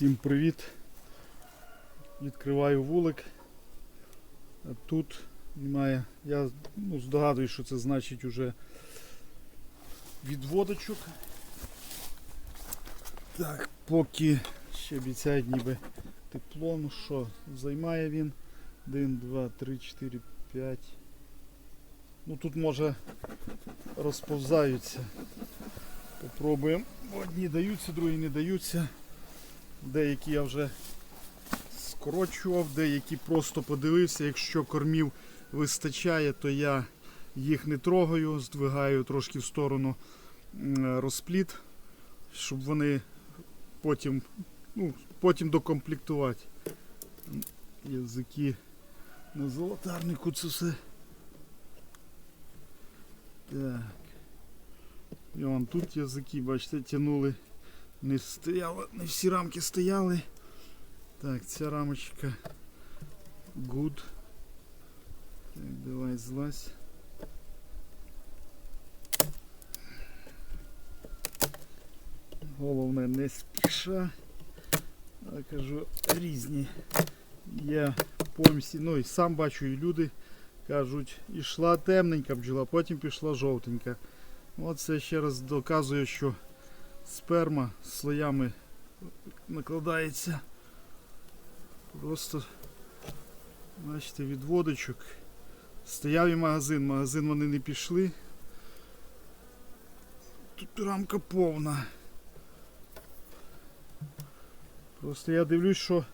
Всім привіт. Відкриваю вулик. Тут немає. Я ну, здогадуюсь, що це значить уже відводочок. Так, поки ще обіцяють ніби тепло, ну що, займає він 1, 2, 3, 4, 5. Ну тут може розповзаються. Попробуємо. Одні даються, другі не даються. Деякі я вже скорочував, деякі просто подивився. Якщо кормів вистачає, то я їх не трогаю, здвигаю трошки в сторону розпліт, щоб вони потім, ну, потім докомплектувати. Язики на золотарнику це все. Так. І вон тут язики, бачите, тянули. Не стояло, не всі рамки стояли. Так, ця рамочка good. Так, давай злазь. Головне не спіша. Я кажу, різні. Я помсі, ну і сам бачу, і люди кажуть, ішла темненька бджола, потім пішла жовтенька. Оце ще раз доказує, що сперма слоями накладається. Просто, бачите, відводочок. Стояв і магазин, магазин вони не пішли. Тут рамка повна. Просто я дивлюсь, що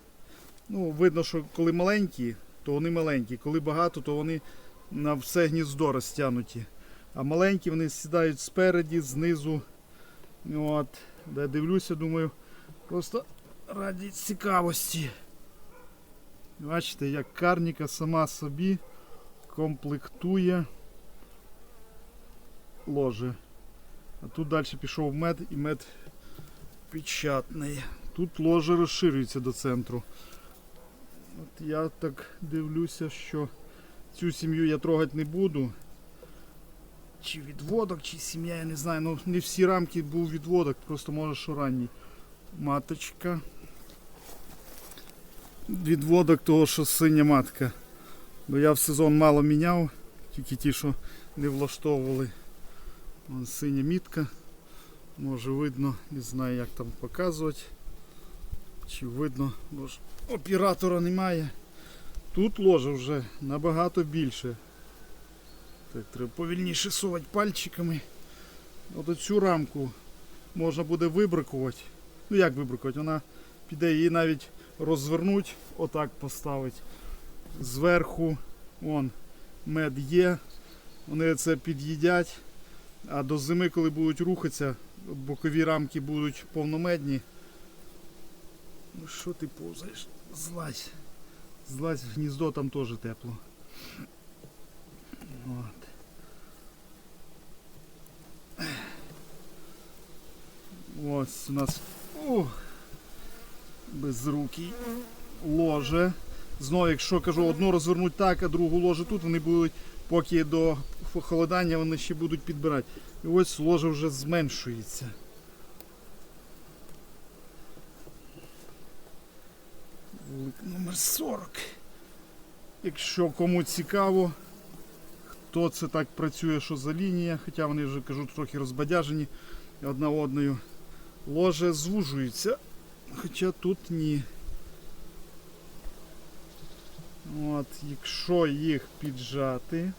ну, видно, що коли маленькі, то вони маленькі, коли багато, то вони на все гніздо розтягнуті. А маленькі вони сідають спереді, знизу. От. Де дивлюся, думаю, просто раді цікавості. Бачите, як карніка сама собі комплектує ложе. А тут далі пішов мед і мед печатний. Тут ложе розширюється до центру. От я так дивлюся, що цю сім'ю я трогати не буду. Чи відводок, чи сім'я, я не знаю. Ну не всі рамки був відводок, просто може що ранній. Маточка. Відводок того, що синя матка. Бо я в сезон мало міняв, тільки ті, що не влаштовували. Вон синя мітка. Може видно, не знаю як там показувати. Чи видно, бо ж оператора немає. Тут ложе вже набагато більше. Так, треба повільніше совати пальчиками. От оцю рамку можна буде вибракувати. Ну як вибракувати? Вона піде її навіть розвернути, отак поставити. Зверху вон, мед є. Вони це під'їдять. А до зими, коли будуть рухатися, бокові рамки будуть повномедні. Ну що ти повзаєш? Злазь. Злазь в гніздо, там теж тепло. От. Ось у нас ух, безрукий ложе. Знову, якщо кажу, одну розвернуть так, а другу ложе тут, вони будуть, поки до холодання вони ще будуть підбирати. І ось ложе вже зменшується. Вулик номер 40. Якщо кому цікаво, хто це так працює, що за лінія, хоча вони вже кажу трохи розбадяжені одна одною. Ложе звужується, хоча тут ні. От, якщо їх піджати.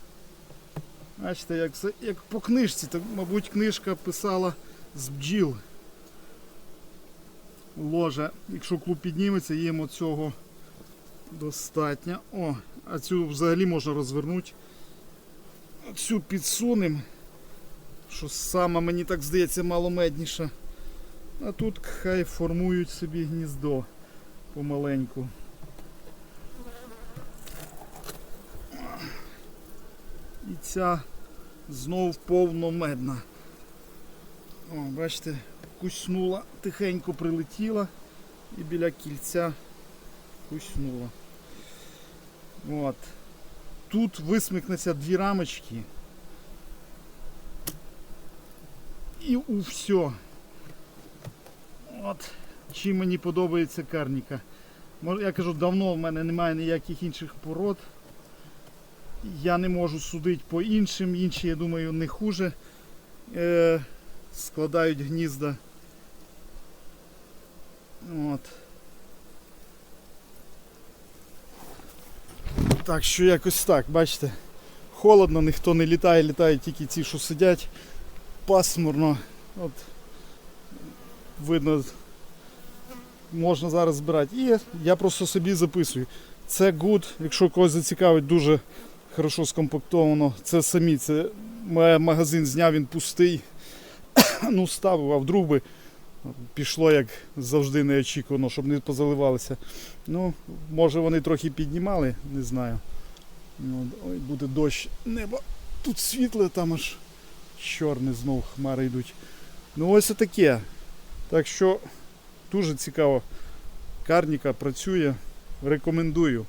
Бачите, як, це- як по книжці, так, мабуть, книжка писала з бджіл. Ложа, якщо клуб підніметься, їм оцього достатньо. О, а цю взагалі можна розвернути. Цю підсунемо, що сама, мені так здається, маломедніша. А тут хай формують собі гніздо помаленьку. І ця знов повномедна. О, бачите, куснула, тихенько прилетіла і біля кільця куснула. От. Тут висмикнеться дві рамочки. І у все. От. чим мені подобається карніка. Я кажу, давно в мене немає ніяких інших пород. Я не можу судити по іншим. Інші, я думаю, не хуже е, складають гнізда. От. Так що якось так, бачите. Холодно, ніхто не літає, літають тільки ті, що сидять. Пасмурно. От. Видно, можна зараз збирати. І я просто собі записую. Це good, якщо когось зацікавить, дуже хорошо скомпактовано. Це самі, це магазин зняв, він пустий. ну, ставив, а вдруг би пішло як завжди неочікувано, щоб не позаливалися. Ну, може вони трохи піднімали, не знаю. Ну, ой, буде дощ, небо тут світле, там аж чорне знов хмари йдуть. Ну ось таке. Так що дуже цікаво. Карніка працює. Рекомендую.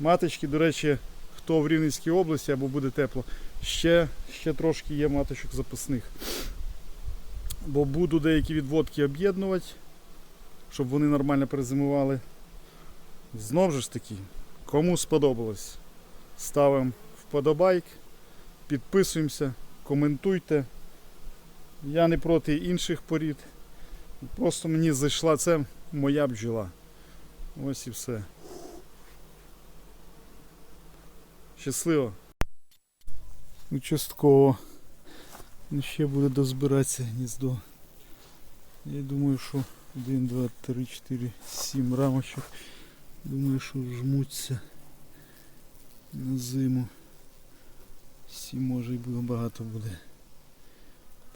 Маточки, до речі, хто в Рівненській області або буде тепло, ще, ще трошки є маточок запасних. Бо буду деякі відводки об'єднувати, щоб вони нормально перезимували. Знов же ж таки, кому сподобалось, ставимо вподобайк, підписуємося, коментуйте. Я не проти інших порід. Просто мені зайшла це моя бджола. Ось і все. Щасливо. Участково. Ну, ще буде дозбиратися гніздо. Я думаю, що 1, 2, 3, 4, 7 рамочок. Думаю, що жмуться на зиму. Сім може і багато буде.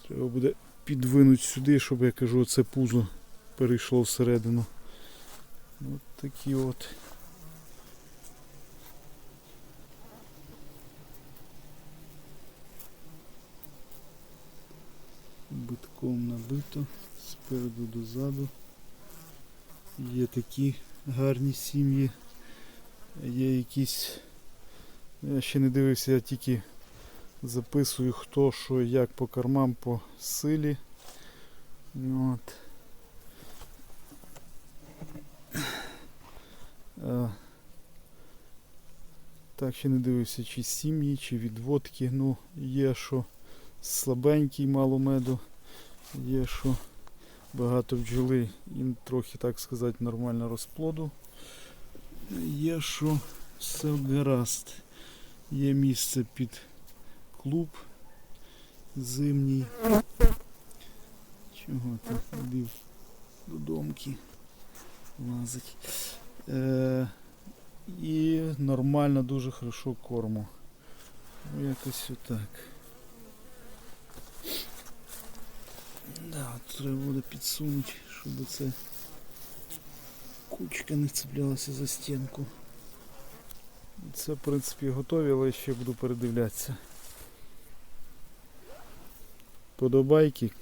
Треба буде підвинути сюди, щоб я кажу, це пузо перейшло всередину. От такі от. Битком набито спереду до заду. Є такі гарні сім'ї. Є якісь. Я ще не дивився, я тільки записую хто що як по кормам по силі. От. А, так, ще не дивився, чи сім'ї, чи відводки. Ну, є що слабенький, мало меду, є що багато бджоли і трохи, так сказати, нормально розплоду. Є що все гаразд. Є місце під клуб зимній. Чого ти ходив до домки лазить. Е, і нормально, дуже хорошо корму. Якось отак. Да, треба буде підсунути, щоб це кучка не цеплялася за стінку. Це, в принципі, готові, але ще буду передивлятися. Подобайки,